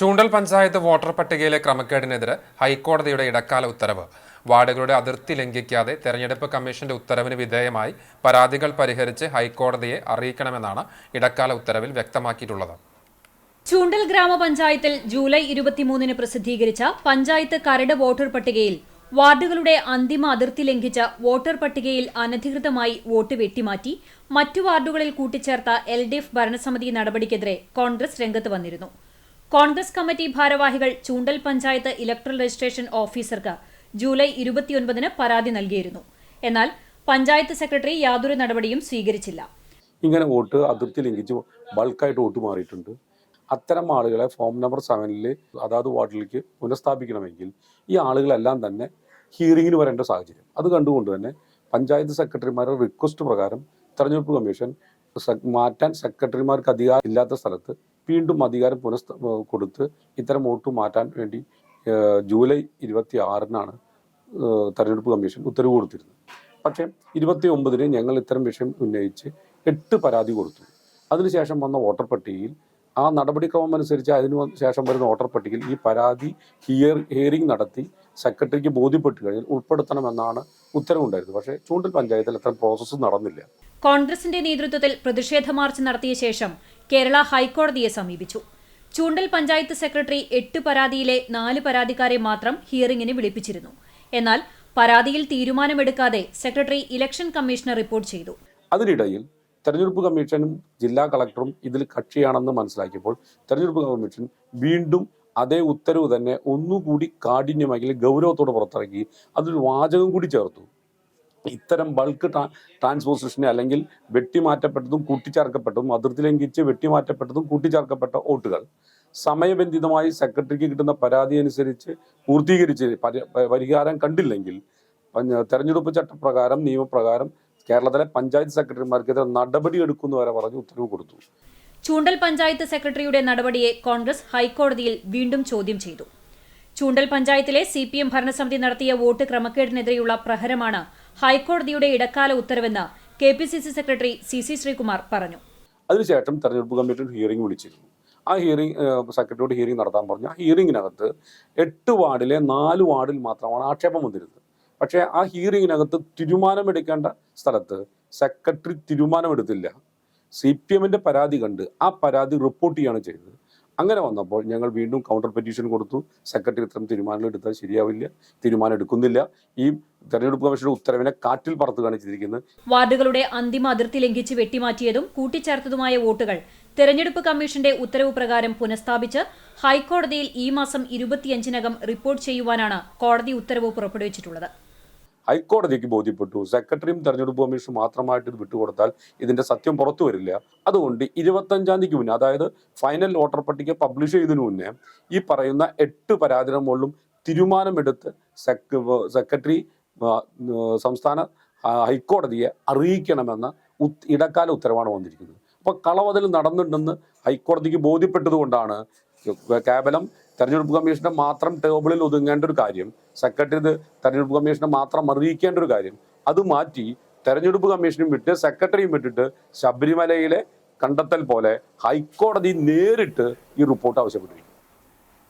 ചൂണ്ടൽ panchayat voter പട്ടികയിലെ ക്രമക്കേടിനെതിരെ ഹൈക്കോടതിയുടെ ഇടക്കാല ഉത്തരവ്. വാർഡുകളുടെ അതിർത്തി ലംഘിക്കാതെ തെരഞ്ഞെടുപ്പ് കമ്മീഷന്റെ ഉത്തരവിന് വിധേയമായി പരാതികൾ പരിഹരിച്ച് ഹൈക്കോടതിയെ അറിയിക്കണമെന്നാണ് ഇടക്കാല ഉത്തരവിൽ വ്യക്തമാക്കിയിട്ടുള്ളത്. ചൂണ്ടൽ ഗ്രാമപഞ്ചായത്തിൽ ജൂലൈ ഇരുപത്തിമൂന്നിന് പ്രസിദ്ധീകരിച്ച പഞ്ചായത്ത് കരട് വോട്ടർ പട്ടികയിൽ വാർഡുകളുടെ അന്തിമ അതിർത്തി ലംഘിച്ച വോട്ടർ പട്ടികയിൽ അനധികൃതമായി വോട്ട് വെട്ടിമാറ്റി മറ്റു വാർഡുകളിൽ കൂട്ടിച്ചേർത്ത എൽ ഡി എഫ് ഭരണസമിതി നടപടിക്കെതിരെ കോൺഗ്രസ് രംഗത്ത് വന്നിരുന്നു. കോൺഗ്രസ് കമ്മിറ്റി ഭാരവാഹികൾ ചൂണ്ടൽ പഞ്ചായത്ത് ഇലക്ട്രൽ രജിസ്ട്രേഷൻ ഓഫീസർക്ക് ജൂലൈ ഇരുപത്തിയൊൻപതിന് പരാതി നൽകിയിരുന്നു. എന്നാൽ പഞ്ചായത്ത് സെക്രട്ടറി യാതൊരു നടപടിയും സ്വീകരിച്ചില്ല. ഇങ്ങനെ വോട്ട് അതിർത്തി ലംഘിച്ച് ബൾക്കായിട്ട് വോട്ട് മാറിയിട്ടുണ്ട്. അത്തരം ആളുകളെ ഫോം നമ്പർ സെവനിൽ അതാത് വാർഡിലേക്ക് പുനഃസ്ഥാപിക്കണമെങ്കിൽ ഈ ആളുകളെല്ലാം തന്നെ ഹിയറിങ്ങിന് വരേണ്ട സാഹചര്യം. അത് കണ്ടുകൊണ്ട് തന്നെ പഞ്ചായത്ത് സെക്രട്ടറിമാരുടെ റിക്വസ്റ്റ് പ്രകാരം തെരഞ്ഞെടുപ്പ് കമ്മീഷൻ മാറ്റാൻ സെക്രട്ടറിമാർക്ക് അധികാരം ഇല്ലാത്ത സ്ഥലത്ത് വീണ്ടും അധികാരം പുനഃസ്ഥ കൊടുത്ത് ഇത്തരം വോട്ട് മാറ്റാൻ വേണ്ടി ജൂലൈ ഇരുപത്തി ആറിനാണ് തെരഞ്ഞെടുപ്പ് കമ്മീഷൻ ഉത്തരവ് കൊടുത്തിരുന്നത്. പക്ഷേ ഇരുപത്തി ഒമ്പതിന് ഞങ്ങൾ ഇത്തരം വിഷയം ഉന്നയിച്ച് എട്ട് പരാതി കൊടുത്തു. അതിനുശേഷം വന്ന വോട്ടർ പട്ടികയിൽ ആ നടപടിക്രമം അനുസരിച്ച് അതിനു ശേഷം വരുന്ന വോട്ടർ പട്ടികയിൽ ഈ പരാതി ഹിയർ ഹിയറിംഗ് നടത്തി സെക്രട്ടറിക്ക് ബോധ്യപ്പെട്ട് കഴിഞ്ഞാൽ ഉൾപ്പെടുത്തണമെന്നാണ് ഉത്തരവുണ്ടായിരുന്നത്. പക്ഷേ ചൂണ്ടൽ പഞ്ചായത്തിൽ അത്തരം പ്രോസസ്സ് നടന്നില്ല. കോൺഗ്രസിന്റെ നേതൃത്വത്തിൽ പ്രതിഷേധ മാർച്ച് നടത്തിയ ശേഷം കേരള ഹൈക്കോടതിയെ സമീപിച്ചു. ചൂണ്ടൽ പഞ്ചായത്ത് സെക്രട്ടറി എട്ട് പരാതിയിലെ നാല് പരാതിക്കാരെ മാത്രം ഹിയറിംഗിന് വിളിപ്പിച്ചിരുന്നു. എന്നാൽ പരാതിയിൽ തീരുമാനമെടുക്കാതെ സെക്രട്ടറി ഇലക്ഷൻ കമ്മീഷന് റിപ്പോർട്ട് ചെയ്തു. അതിനിടയിൽ തെരഞ്ഞെടുപ്പ് കമ്മീഷനും ജില്ലാ കളക്ടറും ഇതിൽ കക്ഷിയാണെന്ന് മനസ്സിലാക്കിയപ്പോൾ തെരഞ്ഞെടുപ്പ് കമ്മീഷൻ വീണ്ടും അതേ ഉത്തരവ് തന്നെ ഒന്നുകൂടി കാഠിന്യമായി ഗൗരവത്തോടെ പുറത്തിറക്കി അതൊരു വാചകം കൂടി ചേർത്തു. ഇത്തരം ബൾക്ക് ട്രാ ട്രാൻസ്പോസിഷനെ അല്ലെങ്കിൽ വെട്ടിമാറ്റപ്പെട്ടതും കൂട്ടിച്ചേർക്കപ്പെട്ടതും അതിർത്തി ലംഘിച്ച് വെട്ടിമാറ്റപ്പെട്ടതും കൂട്ടിച്ചേർക്കപ്പെട്ട വോട്ടുകൾ സമയബന്ധിതമായി സെക്രട്ടറിക്ക് കിട്ടുന്ന പരാതി അനുസരിച്ച് പൂർത്തീകരിച്ച് പരിഹാരം കണ്ടില്ലെങ്കിൽ തെരഞ്ഞെടുപ്പ് ചട്ടപ്രകാരം നിയമപ്രകാരം കേരളത്തിലെ പഞ്ചായത്ത് സെക്രട്ടറിമാർക്കെതിരെ നടപടി നടപടിയെടുക്കുന്നു വരെ പറഞ്ഞ് ഉത്തരവ് കൊടുത്തു. ചൂണ്ടൽ പഞ്ചായത്ത് സെക്രട്ടറിയുടെ നടപടിയെ കോൺഗ്രസ് ഹൈക്കോടതിയിൽ വീണ്ടും ചോദ്യം ചെയ്തു. ചൂണ്ടൽ പഞ്ചായത്തിലെ സി പി എം ഭരണസമിതി നടത്തിയ വോട്ട് ക്രമക്കേടിനെതിരെയുള്ള പ്രഹരമാണ് ഹൈക്കോടതിയുടെ ഇടക്കാല ഉത്തരവെന്ന് K P C C secretary C C Sreekumar പറഞ്ഞു. അതിനുശേഷം തെരഞ്ഞെടുപ്പ് കമ്മീഷൻ ഹിയറിംഗ് വിളിച്ചിരുന്നു. ആ ഹിയറിംഗ് സെക്രട്ടറിയോട് ഹിയറിംഗ് നടത്താൻ പറഞ്ഞു. ആ ഹിയറിംഗിനകത്ത് എട്ട് വാർഡിലെ നാല് വാർഡിൽ മാത്രമാണ് ആക്ഷേപം വന്നിരുന്നത്. പക്ഷേ ആ ഹിയറിംഗിനകത്ത് തീരുമാനമെടുക്കേണ്ട സ്ഥലത്ത് സെക്രട്ടറി തീരുമാനമെടുത്തില്ല. സി പി എമ്മിന്റെ പരാതി കണ്ട് ആ പരാതി റിപ്പോർട്ട് ചെയ്യാണ് ചെയ്തത്. അങ്ങനെ വന്നപ്പോൾ ഞങ്ങൾ വീണ്ടും കൗണ്ടർ പെറ്റീഷൻ കൊടുത്തു. സെക്രട്ടറി ഇത്തരം തീരുമാനങ്ങൾ എടുത്താൽ ശരിയാവില്ല തീരുമാനം എടുക്കുന്നില്ല. ഈ തെരഞ്ഞെടുപ്പ് കമ്മീഷന്റെ ഉത്തരവിനെ കാറ്റിൽ പറത്തുകയാണ് ചെയ്തിരിക്കുന്നത്. വാർഡുകളുടെ അന്തിമ അതിർത്തി ലംഘിച്ച് വെട്ടിമാറ്റിയതും കൂട്ടിച്ചേർത്തതുമായ വോട്ടുകൾ തെരഞ്ഞെടുപ്പ് കമ്മീഷന്റെ ഉത്തരവ് പ്രകാരം പുനഃസ്ഥാപിച്ച് ഹൈക്കോടതിയിൽ ഈ മാസം ഇരുപത്തിയഞ്ചിനകം റിപ്പോർട്ട് ചെയ്യുവാനാണ് കോടതി ഉത്തരവ് പുറപ്പെടുവിച്ചിട്ടുള്ളത്. ഹൈക്കോടതിക്ക് ബോധ്യപ്പെട്ടു. സെക്രട്ടറിയും തെരഞ്ഞെടുപ്പ് കമ്മീഷനും മാത്രമായിട്ട് ഇത് വിട്ടുകൊടുത്താൽ ഇതിന്റെ സത്യം പുറത്തു വരില്ല. അതുകൊണ്ട് ഇരുപത്തഞ്ചാം തീയതിക്ക് മുന്നേ അതായത് ഫൈനൽ വോട്ടർ പട്ടിക പബ്ലിഷ് ചെയ്തതിനു മുന്നേ ഈ പറയുന്ന എട്ട് പരാതിയുടെ മുകളിലും തീരുമാനമെടുത്ത് സെക്ര സെക്രട്ടറി സംസ്ഥാന ഹൈക്കോടതിയെ അറിയിക്കണമെന്ന ഇടക്കാല ഉത്തരവാണ് വന്നിരിക്കുന്നത്. അപ്പോൾ കളവതിൽ നടന്നിട്ടുണ്ടെന്ന് ഹൈക്കോടതിക്ക് ബോധ്യപ്പെട്ടതുകൊണ്ടാണ് കേവലം തെരഞ്ഞെടുപ്പ് കമ്മീഷന്റെ മാത്രം ടേബിളിൽ ഒതുങ്ങേണ്ട ഒരു കാര്യം സെക്രട്ടറി തെരഞ്ഞെടുപ്പ് കമ്മീഷനെ മാത്രം അറിയിക്കേണ്ട ഒരു കാര്യം. അത് മാറ്റി തെരഞ്ഞെടുപ്പ് കമ്മീഷനും വിട്ട് സെക്രട്ടറിയും വിട്ടിട്ട് ശബരിമലയിലെ കണ്ടെത്തൽ പോലെ ഹൈക്കോടതി നേരിട്ട് ഈ റിപ്പോർട്ട് ആവശ്യപ്പെട്ടിരിക്കുന്നു.